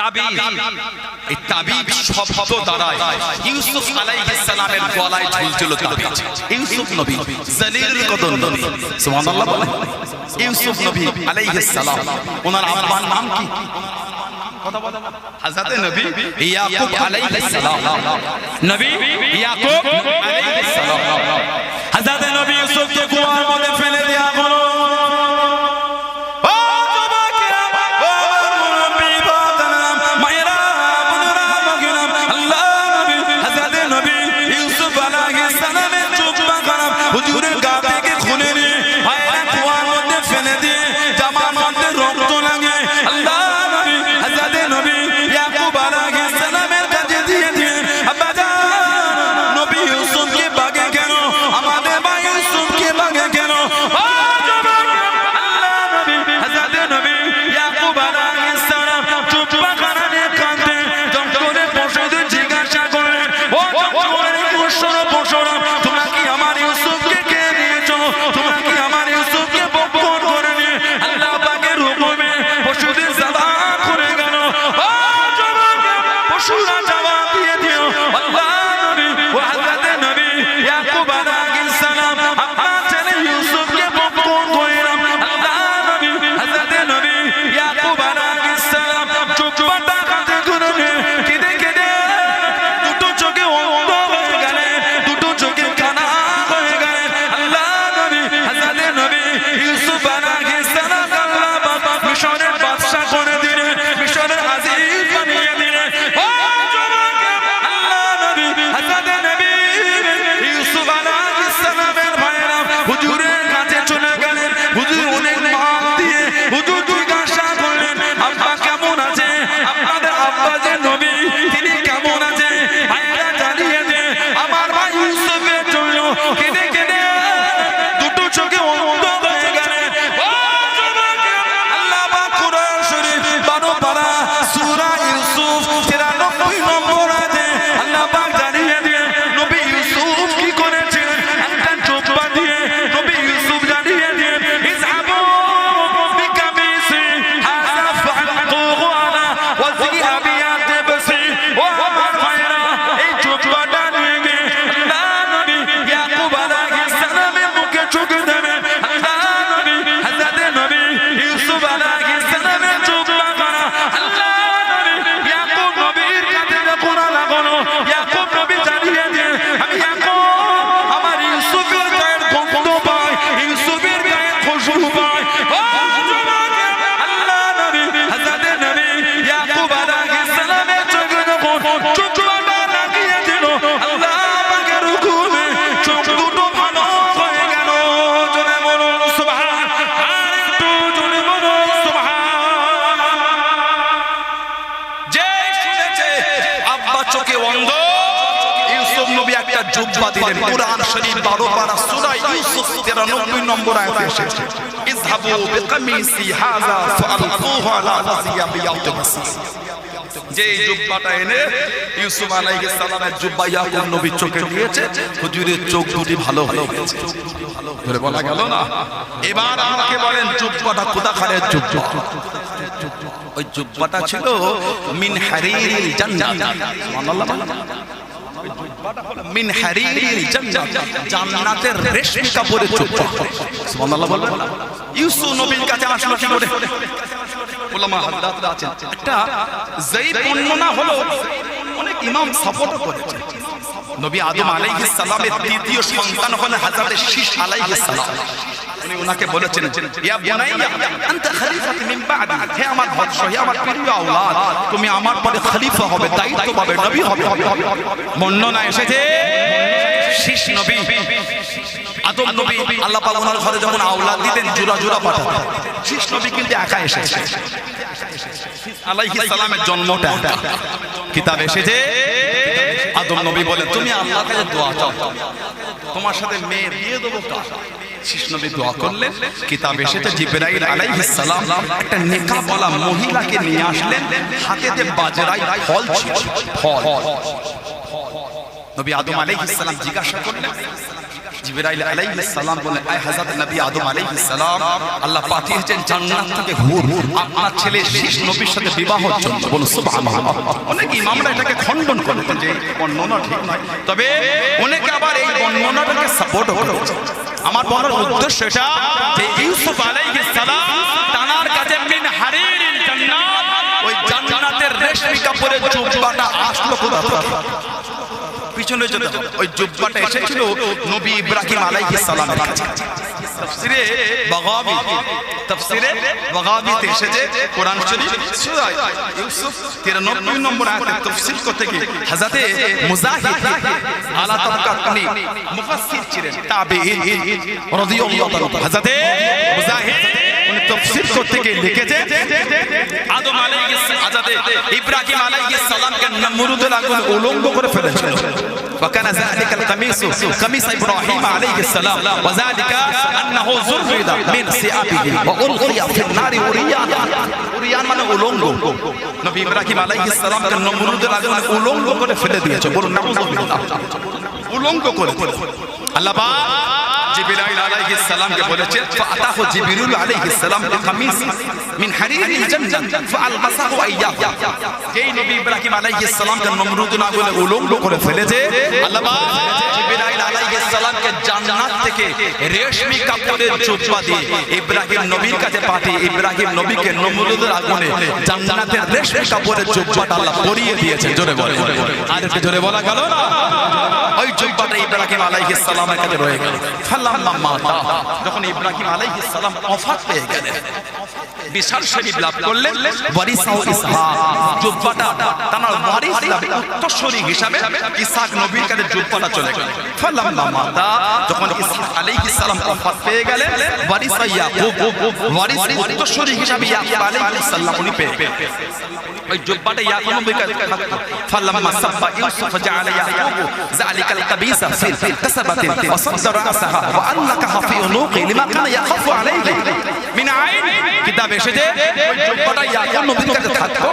তাবিজ এই তাবিজ শব্দ দ্বারায় ইউসুফ আলাইহিস সালামের গলায় ঝুলছিল তাবিজ ইউসুফ নবী জলিলুল কদর নবী সুবহানাল্লাহ বলে। ইউসুফ নবী আলাইহিস সালাম ওনার আব্বার নাম কি? হযরত নবী ইয়াকুব আলাইহিস সালাম। নবী ইয়াকুব আলাইহিস সালাম। হযরত নবী ইউসুফকে কুয়ার মধ্যে ফেলে দেয়া হলো। শরীফ 12 পারা সূরা ইউসুফ 93 নম্বর আয়াতে এসেছে। ইযহাবু বিকামিসি ফালকুহু আলা ওয়াজিয়া বিয়াউতিবাসি যে জুব্বাটা এনে ইউসুফ আলাইহিস সালামের জুব্বা ইয়াকুব নবীর চোখে দিয়েছে হুজুরের চোখ দুটি ভালো হয়ে এবার আমাকে বলেন, জুব্বাটা কোথাকারের ওই জুব্বাটা ছিল মিন হারিরিল মিন হারিরিল জান্নাত, জান্নাতের রেশমি কাপড়ের জুব্বা সুবহানাল্লাহ সালামের তৃতীয় সন্তান হলেন হযরত শীশ আলাইহিস ওনাকে বলেছেন, ইয়া বুনাইয়া, আনতা মিন বাদি। হে আমার হে আমার প্রিয় তুমি আমার পরে খলিফা হবে দায়িত্ব পাবে নবী হবে। বর্ণনা এসেছে নবী। আদম নবী আল্লাহ পাক ওনার ঘরে যখন দিতেন পাঠাতেন। নবী কিন্তু একা এসেছে। আলাইহিস সালামের জন্মটা। কিতাব এসেছে, আদম নবী বলে, তুমি কাছে দোয়া চাও। তোমার সাথে মেয়ে বিয়ে দেবো কার? শীষ নবী দোয়া করলেন মহিলাকে নিয়ে আসলেন হাতেতে বাজরাই ফল ছিল ফল। নবী আদম আলাইহিস জিজ্ঞাসা করলেন, জিবরাইল আলাইহিস বলেন আয় নবী আদম আলাইহিস আল্লাহ পাঠিয়েছেন জান্নাত থেকে হুর, আপনার ছেলে শেষ নবীর সাথে বিবাহের জন্য বলুন সুবহানাল্লাহ। অনেক ইমামরা এটাকে খণ্ডন করেন যে বর্ণনা ঠিক নয়, তবে অনেকে আবার এই বর্ণনাটাকে সাপোর্ট করেছে আমার বলার উদ্দেশ্য এটা যে ইউসুফ আলাইহিস সালাম তানার কাছে মিন হারির জান্নাত, ওই জান্নাতের রেশমি কাপড়ের জুব্বাটা আসলো কোথা থেকে পিছনে চলে। ওই জুব্বাটা এসেছিল নবী ইব্রাহিম আলাইহিস সালামের কাছে তাফসিরে বাগাবি তাফসিরে বাগাবিতে এসেছে কোরআন শরীফ সূরা ইউসুফ 93 নম্বর আয়াতে তাফসীর করতে গিয়ে হযরতে মুজাহিদ আলা তাবকাত উনি মুফাসসির ছিলেন তাবিঈন রাদিয়াল্লাহু তাআলা হযরতে মুজাহিদ উনি করতে গিয়ে লিখেছে আদম আলাইহিস হযরতে ইব্রাহিম আলাইহিস সালামকে নমরুদের আগুন উলঙ্গ করে ফেলেছিল। وكان ذلك القميص قميص ابراهيم عليه السلام وذلك انه زرد من ثيابه والقي في النار وريانا وريان মানে উলঙ্গ নবী ইব্রাহিম আলাইহিস সালাম কে নমরুদের আগুনে উলঙ্গ করে ফেলে দিয়েছে বলুন নাউজুবিল্লাহ উলঙ্গ করে আল্লাহ পাক জিবরাইল আলাইহিস সালামকে বলেছেন ফাতাহু জিবরিল আলাইহিস সালাম বিকামিস মিন হারিরিল জান্নাহ ফালবাসাহু আইয়াহু। যেই নবী ইব্রাহিম আলাইহিস সালামকে নমরুদ না বলে উলঙ্গ করে ফেলেছে, আল্লাহ জিবরাইল আলাইহিস জান্নাত থেকে রেশমি কাপড়ের জুব্বা দিয়ে ইব্রাহিম নবীর কাছে পাঠিয়ে ইব্রাহিম নবীকে নমরুদের আগুনে জান্নাতের রেশমি কাপড়ের জুব্বাটা আল্লাহ পরিয়ে দিয়েছেন। জোরে বলে আর একটু জোরে বলা গেল না? ওই জুব্বাটা ইব্রাহিম আলাইহিস কাছে রয়ে গেল। ফালাম্মা মাতা। যখন ইব্রাহিম আলাইহিস সালাম ওফাত পেয়ে গেলেন, বিশাল শরীফ হিসাবে ইসহাক নবীর কাছে চলে বা মাতা যখন ইসহাক আলাইহিস সালাম ওফাত কিতাব এসেছে। ওই যোগ্যটা ইয়াকুব নবীর কাছে থাকতো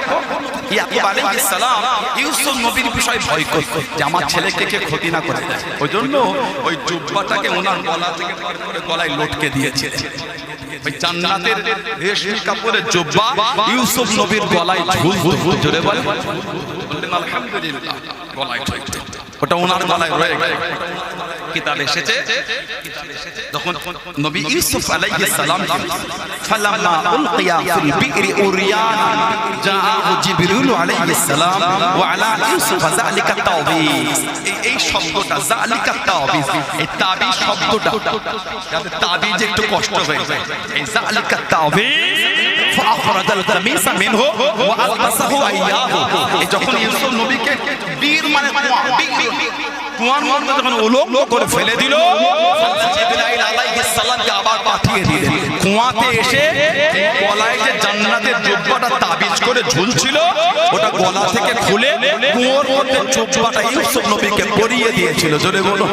ইয়াকুব আলাইহিস সালাম ইউসুফ নবীর বিষয় ভয় করত যে আমার ছেলেকে কে ক্ষতি না করে। ওই জন্য ওই জুব্বাটাকে ওনার গলা থেকে বার করে গলায় লটকে দিয়েছিলেন ওই জান্নাতের রেশমি কাপড়ের জুব্বা ইউসুফ নবীর গলায় ঝুলতো। জোরে বলে বললেন, আলহামদুলিল্লাহ। গলায় ওটা ওনার গলায় রয়ে গেল। কিতাব এসেছে যখন নবী ইউসুফ আলাইহিস সালাম ফালাম্মা উলকিয়া ফিল বি'রি উরিয়ানা জাআহু জিবরিল আলাইহিস সালাম ওয়া আলা ইউসুফ যালিকা তাওবিজ এই- এই শব্দটা যালিকা তাওবিজ এই তাবিজ শব্দটা যাতে তাবিজ একটু কষ্ট হয়ে যায় এই যালিকা তাওবিজ فأخرج القميص منه وألبسه إياه এই যখন ইউসুফ নবীকে বীর মানে কুয়া বীর কুয়ার মধ্যে যখন উলঙ্গ করে ফেলে দিল আবার পাঠিয়ে দিলেন। কুয়াতে এসে গলায় যে জান্নাতের জুব্বাটা তাবিজ করে ঝুলছিল ওটা গলা থেকে খুলে কুয়োর মধ্যে জুব্বাটা ইউসুফ নবীকে পরিয়ে দিয়েছিল। জোরে বলো।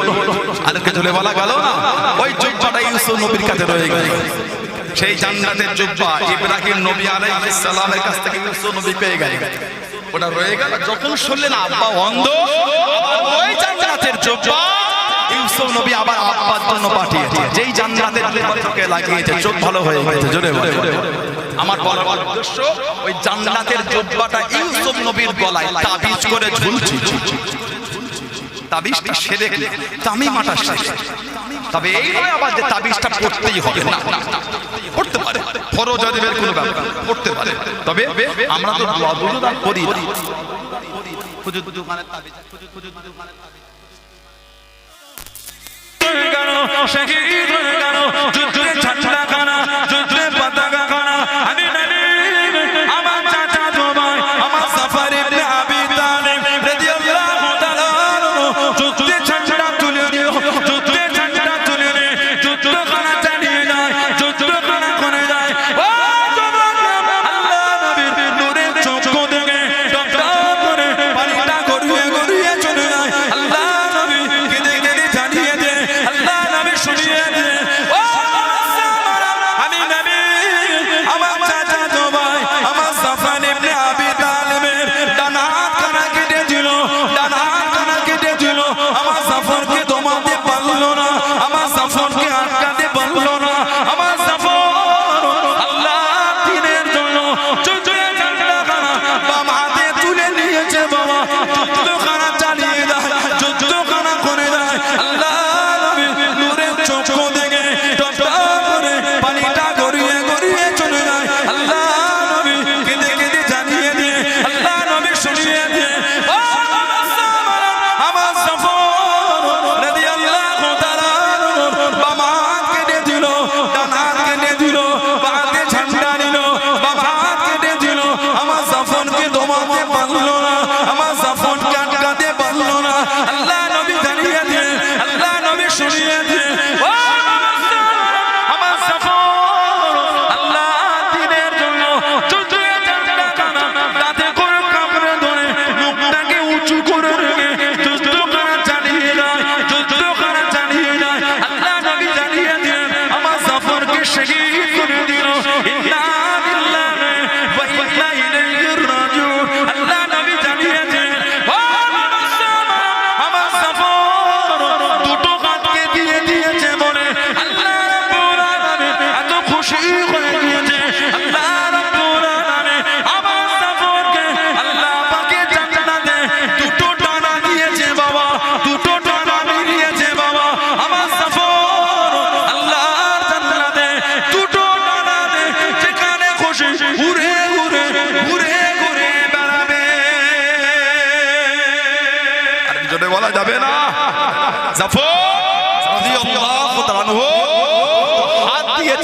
আরেকটা জোরে বলা গেল না? ওই জুব্বাটা ইউসুফ নবীর কাছে রয়ে গেল। সেই জান্নাতের জুব্বা ইব্রাহিম নবী আলাইহিস সালামের কাছ থেকে ইউসুফ নবী পেয়ে গেলেন। ওটা রয়ে গেল। যখন শুনলেন আব্বা অন্ধ জান্নাতের জুব্বা ইউসুফ নবী আবার আব্বার জন্য পাঠিয়েছে। যেই জান্নাতের চোখে লাগিয়েছে, চোখ ভালো হয়ে গেছে, জোরে বলে। আমার বলার উদ্দেশ্য, ওই জান্নাতের জুব্বাটা ইউসুফ নবীর গলায় তাবিজ করে ঝুলছে। তাবিজটা সেরে তামিমাটা শেষ। তবে এই নয় আবার যে তাবিজটা পড়তেই হবে। না পড়তে পারে। ফরজ আদিবের কোনো ব্যাপার পড়তে পারে। তবে আমরা তো দোয়া করি না। হুজুর দোকানের তাবিজ, হুজুর দোকানের তাবিজ। শহীদ হয়ে গেল। যুদ্ধে ঝান্ডা কানা যুদ্ধে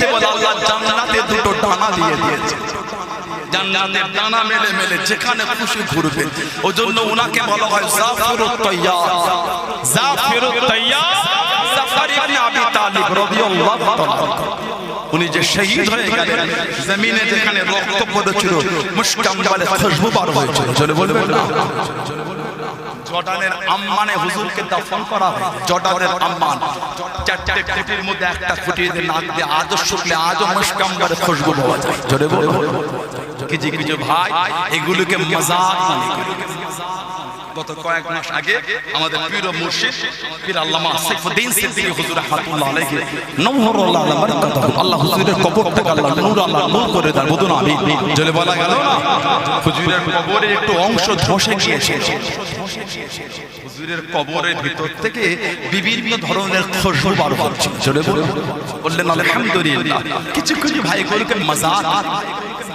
দিয়েছে আল্লাহ জান্নাতে দুটো ডানা দিয়ে দিয়েছে। জান্নাতের ডানা মেলে মেলে যেখানে খুশি ঘুরবে। ওই জন্য ওনাকে বলা হয় জাফরুত তাইয়ার জাফর ইবনে আবি তালিব রাদিয়াল্লাহু তাআলা উনি যে শহীদ হয়ে গেলেন, জমিনে যেখানে রক্ত পড়েছিল মুশকাম বলে খুশবু বার হয়েছিল চলে জর্ডানের আম্মানে হুজুরকে দাফন করা হয়। জর্ডানের আম্মান। চারটে খুঁটির মধ্যে একটা খুঁটি দিয়ে নাক দিয়ে আজও শুকলে আজও মুশকাম্বারে খুশবু পাওয়া যায়। জোরে বলে কিছু কিছু ভাই, এগুলোকে মজাক মনে গত কয়েক মাস আগে আমাদের পীর মুর্শিদ, পীর আল্লামা সাইফুদ্দিন সিদ্দিকী হুজুর রাহমাতুল্লাহ আলাইহি নওহরুল্লাহ আলা বারাকাতুহু। আল্লাহ হুজুরের কবরটাকে আল্লাহ নূর আল্লাহ নূর করে দেন বলুন আমি জলে বলা গেল না? হুজুরের কবরে একটু অংশ ধসে গিয়েছে। হুজুরের কবরের ভিতর থেকে বিভিন্ন ধরনের খুশবু বার হচ্ছে। জলে বললেন, আলহামদুলিল্লাহ। কিছু কিছু ভাই গুলোকে মজাক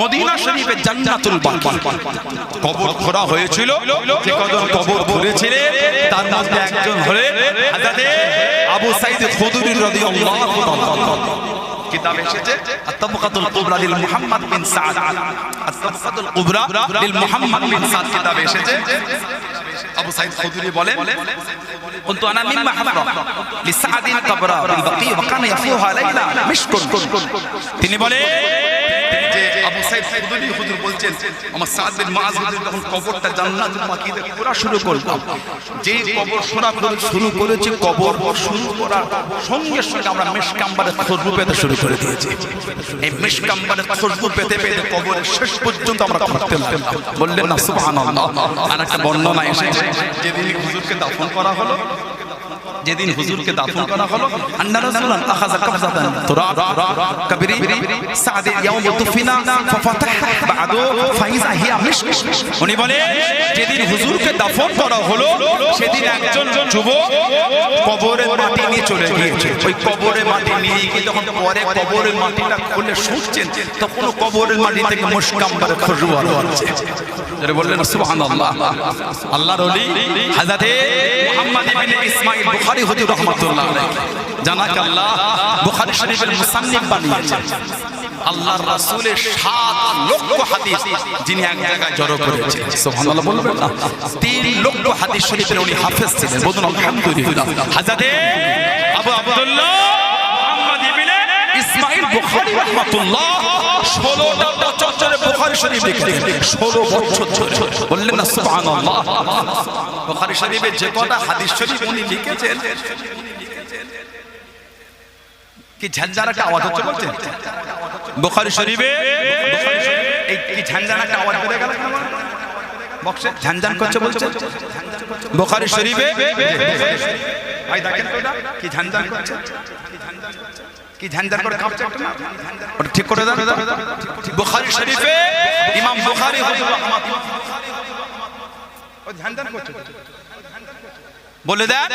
মদিনা শরীফে জান্নাতুল বাকি। কবর খোঁড়া হয়েছিল যে কজন কবর ভরেছিলেন তার মধ্যে একজন হলেন হযরত আবু সাইদ খুদরি রাদিয়াল্লাহু তাআলা কিতাব এসেছে? আত-তাবাকাতুল কুবরা লিল মুহাম্মদ বিন সাদ। আত-তাবাকাতুল কুবরা লিল মুহাম্মদ বিন সাদ। কিতাব এসেছে? আবু সাইদ খুদরি বলেন كنت انا مما حفر لسعد قبرا بالبقيع وكان يفوها ليلا مشك তিনি বলে যে আবু সাইদ খুদরি হুজুর বলছেন আমার সাদ বিন মুআজ হুজুর যখন কবরটা জান্নাতুল বাকিতে পুরা শুরু করলাম যে কবর শোনা করে শুরু করেছে কবর শুরু করার সঙ্গে সঙ্গে আমরা মেশকাম্বারে খুশবু পেতে শুরু করে দিয়েছি এই মেশকাম্বারে খুশবু পেতে পেতে কবরের শেষ পর্যন্ত আমরা করতে লাগলাম বললেন না সুবহানাল্লাহ আর একটা বর্ণনা এসেছে যেদিন হুজুরকে দাফন করা হলো যেদিন হুজুরকে দাফন করা হলো আন্না রাসূলান আখাযা কবজাতান। তুরাব কবরি সাদ ইয়াউম দুফিনা ফাফাতাহ বাদু ফাইজা হিয়া মিশক। উনি বলে যেদিন হুজুরকে দাফন করা হলো সেদিন একজন যুবক কবরের মাটি নিয়ে চলে গিয়েছে। ওই কবরের মাটি নিয়ে গিয়ে যখন পরে কবরের মাটিটা খুলে শুকছেন তখন কবরের মাটি থেকে মুশকাম্বারে খুশবু হচ্ছে যারা বললেন সুবহানাল্লাহ। আল্লাহর ওলি হযরতে মুহাম্মদ ইবনে ইসমাঈল বুখারী হুজুর রাহমাতুল্লাহ আলাইহি। জানাক আল্লাহ, বুখারী শরীফের মুসান্নিফ বানিয়েছেন আল্লাহর রাসূলের 7 লক্ষ হাদিস যিনি এক জায়গায় জড়ো করেছেন সুবহানাল্লাহ বলবেন না? 3 লক্ষ হাদিস শরীফের উনি হাফেজ ছিলেন। বলুন, আলহামদুলিল্লাহ। হযরতে আবু আব্দুল্লাহ মুহাম্মদ ইবনে ইসমাঈল বুখারী রাহমাতুল্লাহ 16টা বছর ধরে বুখারী শরীফ লিখেছেন 16 বছর ধরে বললেন, না, সুবহানাল্লাহ। বুখারী শরীফে যে কটা হাদিস উনি লিখেছেন, কি ঝঞ্ঝার আওয়াজ হচ্ছে বুখারী শরীফে এই কি ঝঞ্ঝার আওয়াজ বেড়ে গেল করছে বলছে বুখারী শরীফে ভাই দেখেন কি ঝঞ্ঝান করছে? কি ঝঞ্ঝান করে কাঁপছে ওটা ঠিক করে দেন। বুখারী শরীফে ইমাম বুখারী রাহমাতুল্লাহ ও ঝঞ্ঝান করছে বলে দেন।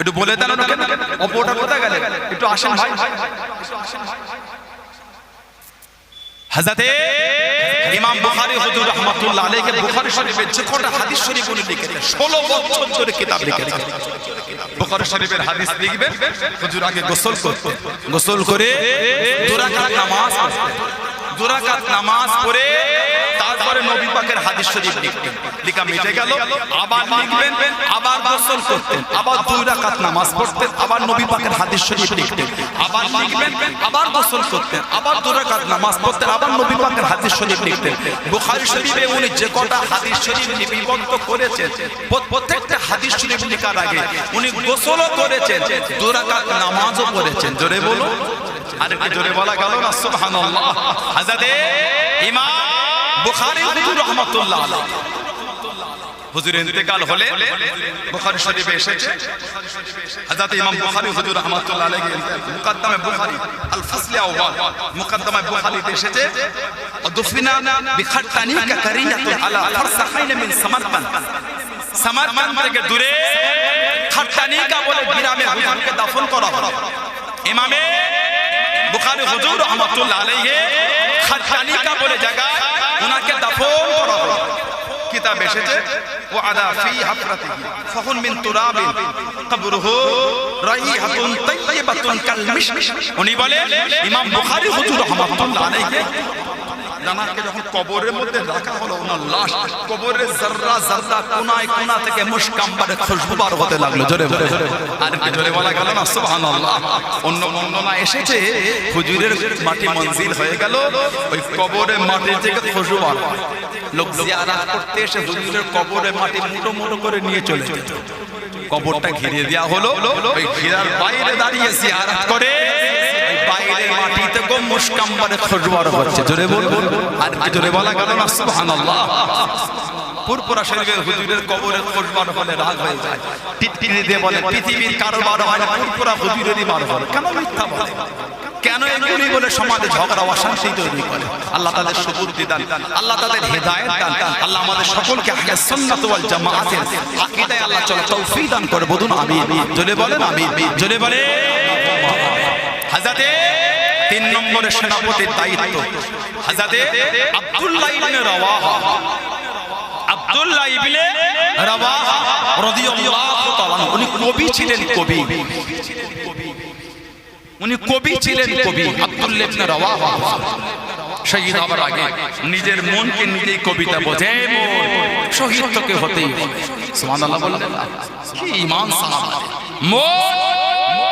একটু বলে দেন ওনাকে। অপরটা কোথায় গেলে? একটু আসেন ভাই। হযরতে ইমাম বুখারী হুজুর রাহমাতুল্লাহ আলাইহি বুখারী শরীফে যে কটা হাদিস শরীফ উনি লিখেছেন 16 বছর ধরে কিতাব লিখেছেন। বুখারী শরীফের হাদিস লিখবেন, হুজুর আগে গোসল করতেন। গোসল করে দুরাকাত নামাজ পড়তেন। দু রাকাত নামাজ পড়ে তারপরে নবী পাকের হাদিস শরীফ লিখতেন। লিখা মিটে গেল, আবার লিখবেন আবার গোসল করতেন, আবার দুই রাকাত নামাজ পড়তেন, আবার নবী পাকের হাদিস শরীফ লিখতেন। আবার লিখবেন আবার গোসল করতেন, আবার দুই রাকাত নামাজ পড়তেন, আবার নবী পাকের হাদিস শরীফ লিখতেন। বুখারী শরীফে উনি যে কটা হাদিস শরীফ লিপিবদ্ধ করেছেন প্রত্যেকটা হাদিস শরীফ লেখার আগে উনি গোসলও করেছেন, দুই রাকাত নামাজও পড়েছেন। জোরে বলুন। আর একটু জোরে বলা গেল না? সুবহানাল্লাহ। হযরতে ইমাম বুখারী হুজুর রাহমাতুল্লাহ হুজুর ইন্তেকাল হলে বুখারী শরীফে এসেছে। হযরত ইমাম বুখারী হুজুর রাহমাতুল্লাহ আলাইহি মুকদ্দমে বুখারী আল ফাসল আউয়াল। মুকদ্দমে বুখারীতে এসেছে। দুফিনা বিখাতানিকা কারিয়াতুন আলা ফারসাখাইন মিন সামারকান্দ সামারকান্দ থেকে দূরে খাটানিকা বলে গ্রামে হুজুরকে দাফন করা হলো ইমামে বুখারি হুজুর রাহমাতুল্লাহ আলাইহি খাটানিকা বলে জায়গা ওনাকে দাফন করা হলো। কিতাব এসেছে ও আদা ফি হাফরাতিহি ফাহুন মিন তুরাবিন কবরুহু রাইহাতুন তাইয়্যিবাতুন কাল মিশমিশ উনি বলে ইমাম বুখারী হুজুর রহমাতুল্লাহ আলাইহি জানাকে যখন কবরের মধ্যে রাখা হলো, ওনার লাশ কবরের জাররা জাররা কোনায় কোনা থেকে মুশকাম্বারে খুশবুবার হতে লাগল। জোরে আর কি জোরে বলা গেল না? সুবহানাল্লাহ। অন্য বর্ণনা এসেছে, হুজুরের মাটি মঞ্জিল হয়ে গেল, ওই কবরের মাটি থেকে খুশবুবার লোক জিয়ারত করতে এসে হুজুরের কবরের মাটি মুঠো মুঠো করে নিয়ে চলে যেত কবরটা ঘিরে দেওয়া হলো, ওই ঘিরার বাইরে দাঁড়িয়ে জিয়ারত করে। বাইরের মাটিতে গো মুশকাম্বারে খুশবুবার হচ্ছে। জোরে বলব আর জোরে বলা গেল না? সুবহানাল্লাহ। পুরপুরা শরীফের হুজুরের কবরের খুশবার হলে রাগ হয়ে যায়। টিটকিরি দিয়ে বলে, পৃথিবীর কারোবার হয় না পুরপুরা হুজুরেরই বার বলে কেন মিথ্যা বলে? কেন এগুলি বলে সমাজে ঝগড়া, অশান্তি তৈরি করে? আল্লাহ তাদের সুবুদ্ধি দান, আল্লাহ তাদের হেদায়েত দান, আল্লাহ আমাদের সকলকে আগে সুন্নাত ওয়াল জামাআতের আকীদায় আল্লাহ চলে তৌফিক দান করে। বলুন, আমিন। জোরে বলেন, আমিন। জোরে বলে তিন নম্বরের সেনাপতির দায়িত্ব। হাজাতে আব্দুল্লাহ ইবনে রাওয়াহা। আব্দুল্লাহ ইবনে রাওয়াহা রাদিয়াল্লাহু তাআলা উনি কবি ছিলেন কবি। উনি কবি ছিলেন কবি, আব্দুল্লাহ ইবনে রাওয়াহা। শহীদ আগে নিজের মনকে নিজেই কবিতা বোঝে, শহীদ হতেই সুবহানাল্লাহ বললেন কি সাহাবা। মন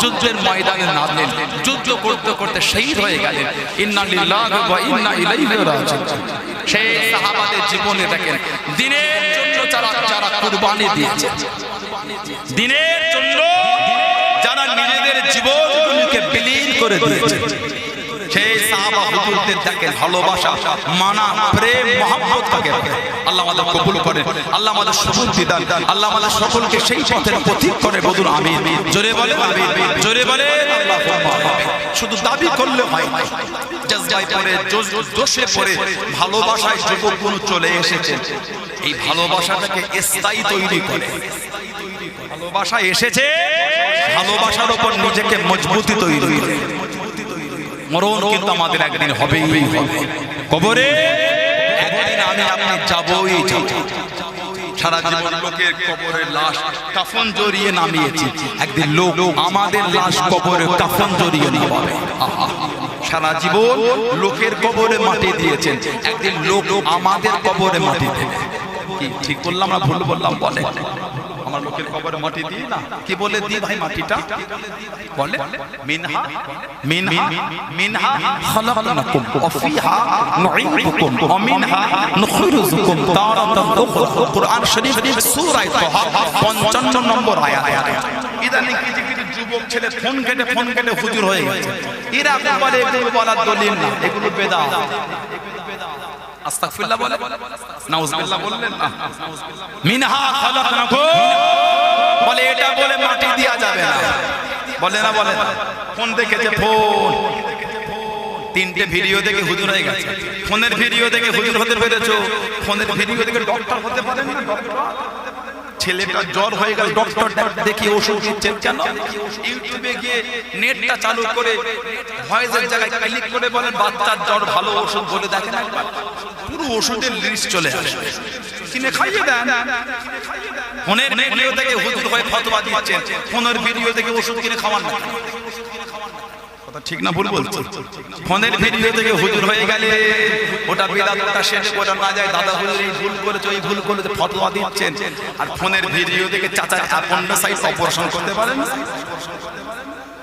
যুদ্ধের ময়দানে নামলেন। যুদ্ধ করতে করতে শহীদ হয়ে গেলেন। ইন্না সেই জীবনে দেখেন, দিনের জন্য যারা যারা কুরবানি দিয়েছে, দিনের জন্য যারা নিজেদের জীবনকে বিলীন করে দিয়েছে সেই সাহাবা হুজুরদের ভালোবাসা, মানা, প্রেম, মহব্বত বলে? আল্লাহ আমাদের কবুল করেন, আল্লাহ আমাদের সুবুদ্ধি আল্লাহ আমাদের সকলকে সেই পথের করে বলুন আমি জোরে বলে জোরে বলে শুধু দাবি করলে হয় না। ভালোবাসায় চলে এসেছে। স্থায়ী তৈরি করে। এসেছে, ভালোবাসার উপর নিজেকে মজবুতি তৈরি করে। মরণ কিন্তু আমাদের একদিন হবে কবরে একদিন আমি আপনি যাবই যাব। সারা জীবন লোকের কবরে নামিয়েছি। একদিন আমাদের লাশ কবরে লোকের কবরে মাটি দিয়েছেন। একদিন লোক আমাদের কবরে মাটি দেবে। ঠিক বললাম না ভুল বললাম বলে আমার লোকের কবরে মাটি দিই না? কি বলে দিই ভাই মাটিটা? বলে? মিনহা? মিনহা? মিনহা? খালাকনাকুম। ওয়া ফিহা নুঈদুকুম ওয়া মিনহা নুখরিজুকুম। তারাতান উখরা কুরআন শরীফ সূরা তাহা 55 নম্বর আয়াত। ইদানিং কিছু কিছু যুবক ছেলে ফোন কেটে ফোন কেটে হুজুর হয়ে গেছে। এরা বলে, এগুলো বলার দলিল না, এগুলো বেদাত। আস্তাগফিরুল্লাহ বলে? নাউজুবিল্লাহ বললেন না। মিনহা খালাকনাকুম। বলে এটা বলে মাটি দেয়া যাবে না। বলে না বলে। ফোন দেখেছে ফোন। তিনটে ভিডিও দেখে হুজুর হয়ে গেছে। ফোনের ভিডিও দেখে হুজুর হতে পেরেছ। ফোনের ভিডিও দেখে ডক্টর হতে পারেন না ডক্টর ছেলেটা জ্বর হয়ে গেল ডক্টর দেখি ওষুধ দিচ্ছেন কেন? ইউটিউবে গিয়ে নেটটা চালু করে ভয়েসের জায়গায় ক্লিক করে বলেন, বাচ্চার জ্বর ভালো ওষুধ বলে দেখেন একবার। পুরো ওষুধের লিস্ট চলে আসে। কিনে খাইয়ে দেন। ফোনের ভিডিও থেকে হুজুর হয়ে ফতোয়া দিচ্ছেন। ফোনের ভিডিও থেকে ওষুধ কিনে খাওয়ান না ঠিক না, ভুল বলছো। ফোনের ভিডিও থেকে হুজুর হয়ে গেলে ওটা বেদাত ওটা শেষ, ওটা না যায়। দাদা হুজুর এই ভুল করেছে ওই ভুল করেছে, ফতোয়া দিচ্ছেন। আর ফোনের ভিডিও থেকে চাচার অ্যাপেন্ডিসাইটিস অপারেশন করতে পারেন?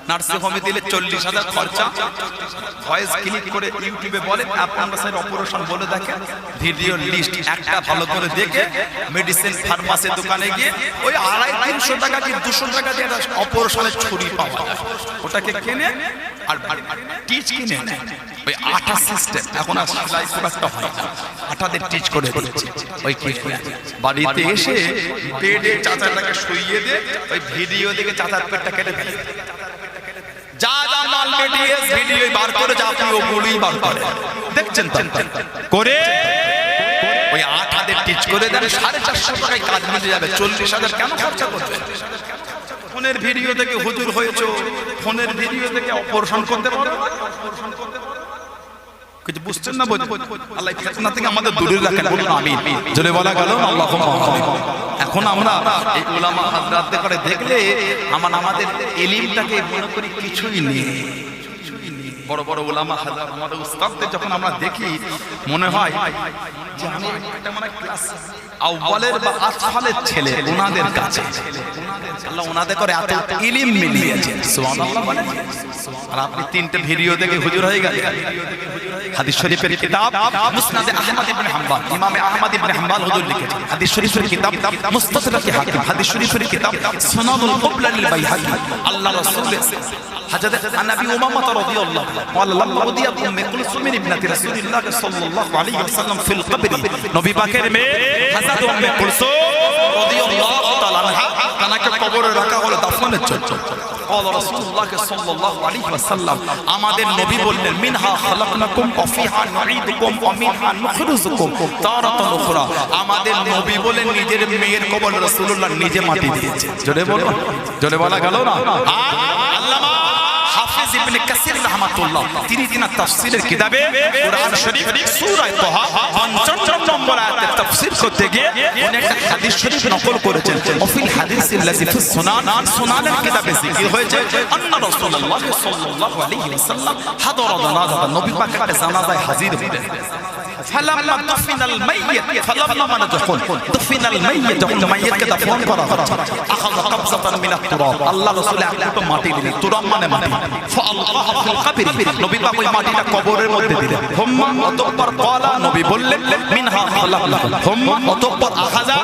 নার্সিং হোমে দিলে চল্লিশ হাজার খরচা। ভয়েস ক্লিক করে ইউটিউবে বলে অ্যাপেন্ডিসাইট অপারেশন বলে দেখে, ভিডিও লিস্ট একটা ভালো করে দেখে, মেডিসিন ফার্মাসি দোকানে গিয়ে ওই আড়াই তিনশো টাকা কি দুশো টাকা দিয়ে অপারেশনের ছুরি পাওয়া ওটাকে কেনে আর টিচ কিনে। ওই আঠা সিস্টেম এখন আর সেলাই খুব একটা হয় না। আঠাদের টিচ করে দিচ্ছে ওই বাড়িতে এসে বেডে চাচাটাকে শুইয়ে দে ওই ভিডিও দেখে চাচার পেটটা কেটে দেয় যা যা মাল মেটিয়ে ভিডিও বার করে যা আপনি ওগুলোই বার করে করে ওই আট হাজার টিচ করে দেন সাড়ে চারশো টাকায় কাজ মিটে যাবে, চল্লিশ হাজার কেন খরচা করবে ফোনের ভিডিও থেকে হুজুর হয়েছে, ফোনের ভিডিও থেকে অপারেশন করতে পারবে কিছু বুঝছেন না বোঝেন আল্লাহ ফেতনা থেকে আমাদের দূরে রাখেন বলুন আমিন। জোরে বলা গেল আল্লাহ এখন আমরা এই উলামা হাজরাতে করে দেখলে আমার আমাদের এলিমটাকে মনে করি কিছুই নেই। বড় বড় ওলামা হাজার আমাদের উস্তাদদের যখন আমরা দেখি মনে হয় যে আমি একটা মানে ক্লাস আউ্বালের বা আসফালের ছেলে ওনাদের কাছে আল্লাহ ওনাদের করে এত ইলিম মিলিয়েছে সুবহানাল্লাহ বলেন। আর আপনি তিনটে ভিডিও দেখে হুজুর হয়ে গেলেন হাদিস শরীফের কিতাব মুসনাদে আহমদ ইবনে হাম্বল ইমামে আহমদ ইবনে হাম্বল হুজুর লিখেছেন হাদিস শরীফের কিতাব মুস্তাদরাক হাকিম হাদিস শরীফের কিতাব সুনানুল কুবলা লিল বাইহাকি আল্লাহ রাসূল حجد عن ابي امامه رضي الله عنه قال لما وضعت ام كلثوم ابنه رسول الله صلى الله عليه وسلم في القبر নবী পাকের মেয়ে হযরত উম্মে কুলসুম রাদিয়াল্লাহু তাআলা আনহা তাকে কবরে রাখা হলো দাফনের জন্য قال رسول الله صلى الله عليه وسلم আমাদের নবী বললেন মিনহা খালাকনাকুম ওয়া ফিহা নুঈদুকুম ওয়া মিনহা নুখরিজুকুম তারাতান উখরা আমাদের নবী বলেন নিজের মেয়ের কবর রাসূলুল্লাহ নিজে মাটি দিয়েছে জোরে বলো জোরে বলা গেল না আল্লামা হাফিজ ইবনে কাসির রাহমাতুল্লাহ। তিনি তিনার তাফসীরের কিতাবে কোরআন শরীফ, সূরা তাহা 55 নম্বর আয়াতের তাফসীর করতে গিয়ে উনি একটা হাদিস শরীফ নকল করেছেন। ওফিল হাদিস আল্লাযী ফি সুনান, সুনানের কিতাবে জিকির হয়েছে, আন্না রাসূলুল্লাহ সাল্লাল্লাহু আলাইহি ওয়াসাল্লাম হাদারা জানাজা নবী পাকের জানাজায় হাজির হলেন। ফালাম্মা দুফিনাল মাইয়িত ফালাম্মা মানে যখন দুফিনাল মাইয়িত যখন মাইয়িতকে দাফন করা হচ্ছে আখাযা কাবজাতান মিনাত তুরাব আল্লাহ রাসূল এক টুকরো মাটি দিলেন তুরাব মানে মাটি ফাআল্লাহ ফিল কবর নবী পাক ওই মাটিটা কবরের মধ্যে দিলেন হুম্মা অতঃপর ক্বালা নবী বললেন মিনহা খালাকনাকুম হুম্মা অতঃপর আখাযা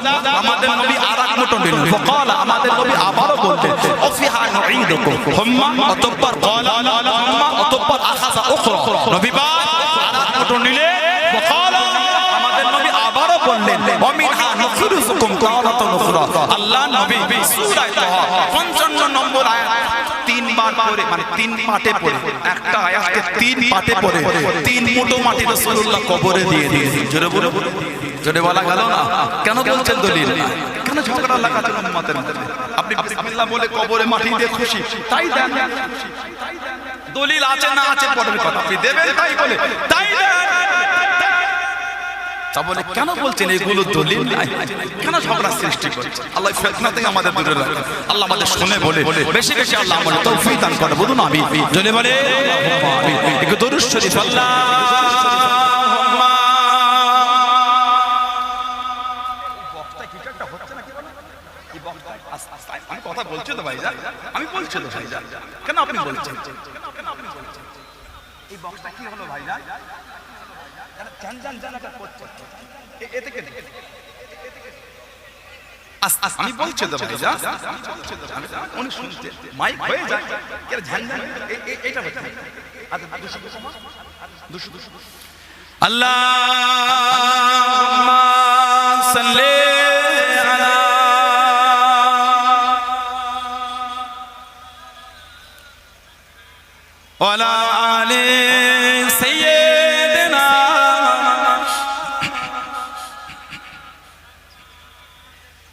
আমাদের নবী আরাক মুঠো দিলেন ফাকালা আমাদের নবী আবারও বললেন ওফিহা নুঈদুকুম হুম্মা অতঃপর ক্বালা হুম্মা অতঃপর আখাযা উখরা নবী পাক আরাক মুঠো নিলেন আল্লাহ নবী সূরা তাহা 55 নম্বর আয়াত তিনবার পড়ে মানে তিন একটা তিন তিন মুঠো কবরে দিয়ে কেন বলছেন দলিল? কেন ঝগড়া মধ্যে? আপনি বলে কবরে মাটি দিয়ে খুশি, তাই দেন। দলিল আছে না আছে আপনি দেবেন তাই বলে, তাই দেন। তা বলে কেন বলছেন এগুলো দলিল? নাই কেন ঝগড়া সৃষ্টি করছে? আল্লাহ ফেতনা থেকে আমাদের দূরে রাখে আল্লাহ আমাদের শুনে বলে বেশি বেশি আল্লাহ আমাদের তৌফিক দান করে। বলুন আমি জনে বলে। একটু দরুদ শরীফ আল্লাহ। আমি কথা বলছি তো ভাই আমি বলছি তো ভাই কেন আপনি বলছেন? কেন আপনি বলছেন এই বক্সটা কি হলো ভাই করছে এ- থেকে আস- আস- আমি বলছি তো ভাই উনি শুনছে মাইক হয়ে যায় ঝান এ- এ- এটা হচ্ছে আচ্ছা দুশো দুশো। আল্লাহুম্মা সাল্লি আলি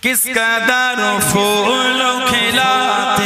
किस कदर फूल खिलाती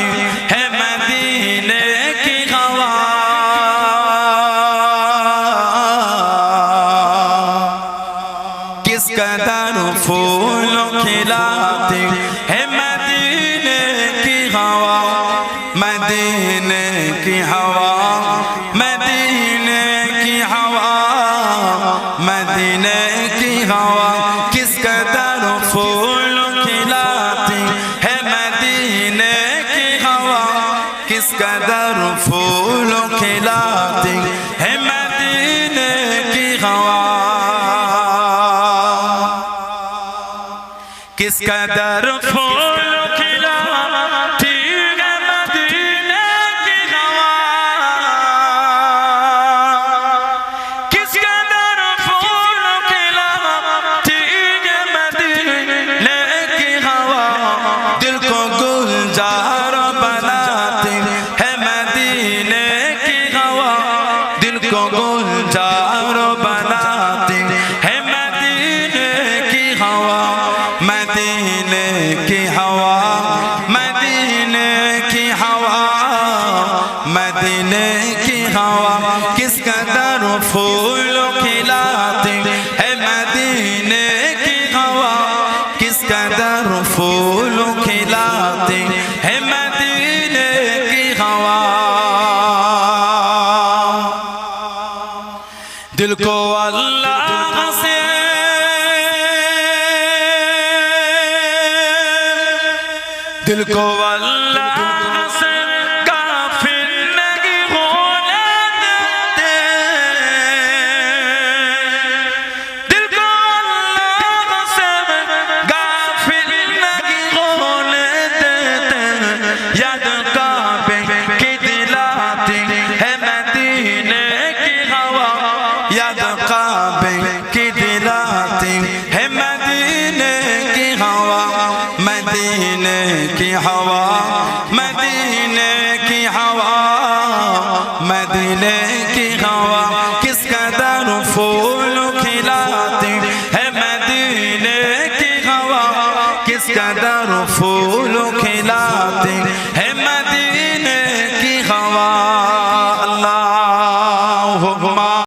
दिल को अल्लाह